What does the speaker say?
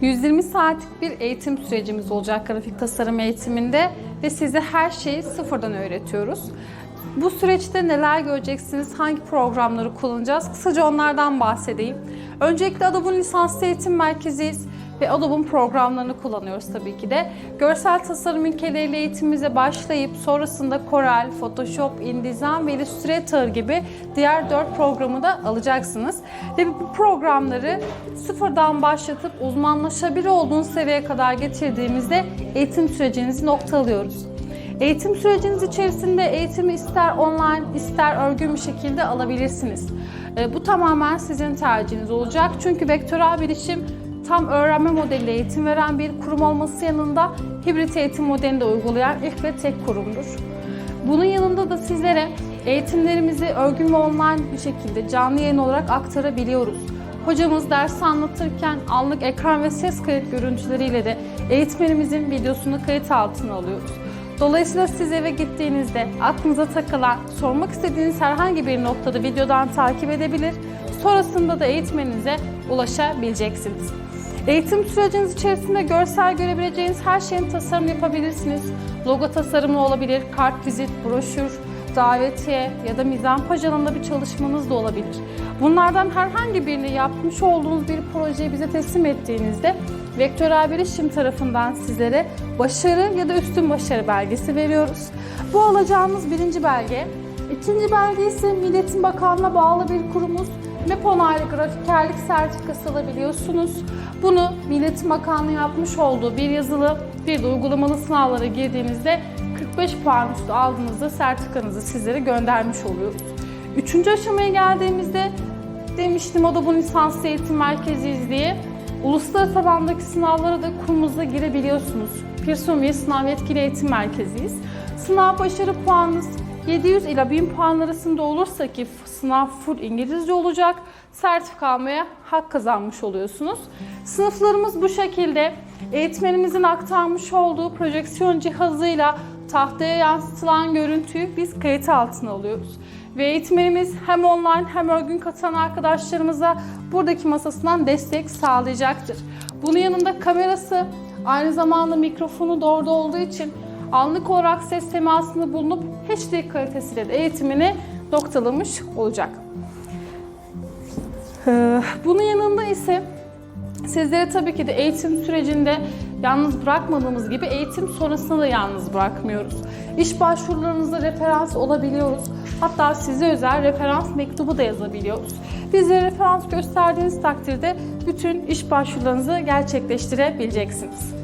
120 saatlik bir eğitim sürecimiz olacak grafik tasarım eğitiminde ve size her şeyi sıfırdan öğretiyoruz. Bu süreçte neler göreceksiniz, hangi programları kullanacağız? Kısaca onlardan bahsedeyim. Öncelikle Adobe'un lisanslı eğitim merkeziyiz ve Adobe'un programlarını kullanıyoruz tabii ki de. Görsel tasarım ilkeleriyle eğitimimize başlayıp sonrasında Corel, Photoshop, InDesign ve Illustrator gibi diğer 4 programı da alacaksınız. Ve bu programları sıfırdan başlatıp uzmanlaşabilir olduğunuz seviyeye kadar getirdiğimizde eğitim sürecinizi noktalıyoruz. Eğitim süreciniz içerisinde eğitimi ister online ister örgün bir şekilde alabilirsiniz. E, Bu tamamen sizin tercihiniz olacak. Çünkü vektörel bilişim tam öğrenme modeliyle eğitim veren bir kurum olması yanında hibrit eğitim modelini de uygulayan ilk ve tek kurumdur. Bunun yanında da sizlere eğitimlerimizi örgün ve online bir şekilde canlı yayın olarak aktarabiliyoruz. Hocamız dersi anlatırken anlık ekran ve ses kayıt görüntüleriyle de eğitmenimizin videosunu kayıt altına alıyoruz. Dolayısıyla siz eve gittiğinizde aklınıza takılan, sormak istediğiniz herhangi bir noktada videodan takip edebilir, sonrasında da eğitmeninize ulaşabileceksiniz. Eğitim süreciniz içerisinde görsel görebileceğiniz her şeyin tasarım yapabilirsiniz. Logo tasarımı olabilir, kartvizit, broşür, davetiye ya da mizampaj alanında bir çalışmanız da olabilir. Bunlardan herhangi birini yapmış olduğunuz bir projeyi bize teslim ettiğinizde Vektörel Bilişim tarafından sizlere başarı ya da üstün başarı belgesi veriyoruz. Bu alacağımız birinci belge. İkinci belge ise Milletin Bakanlığı'na bağlı bir kurumuz. MEP onaylı grafikerlik sertifikası alabiliyorsunuz. Bunu Milletin Bakanlığı yapmış olduğu bir yazılı bir de uygulamalı sınavlara girdiğinizde 45 puan üstü aldığınızda sertifikanızı sizlere göndermiş oluyoruz. Üçüncü aşamaya geldiğimizde demiştim o da bu lisanslı eğitim merkeziyiz diye. Uluslararası alandaki sınavlara da kurumumuza girebiliyorsunuz. Pearson Sınav Yetkili Eğitim Merkeziyiz. Sınav başarı puanınız 700 ila 1000 puan arasında olursa ki sınav full İngilizce olacak, sertifika almaya hak kazanmış oluyorsunuz. Sınıflarımız bu şekilde. Eğitmenimizin aktarmış olduğu projeksiyon cihazıyla tahtaya yansıtılan görüntüyü biz kayıt altına alıyoruz. Ve eğitmenimiz hem online hem örgün katılan arkadaşlarımıza buradaki masasından destek sağlayacaktır. Bunun yanında kamerası aynı zamanda mikrofonu da orada olduğu için anlık olarak ses temasını bulunup HD kalitesiyle de eğitimini noktalamış olacak. Ee, Bunun yanında ise sizleri tabii ki de eğitim sürecinde yalnız bırakmadığımız gibi eğitim sonrasında da yalnız bırakmıyoruz. İş başvurularınızda referans olabiliyoruz. Hatta size özel referans mektubu da yazabiliyoruz. Bize referans gösterdiğiniz takdirde bütün iş başvurularınızı gerçekleştirebileceksiniz.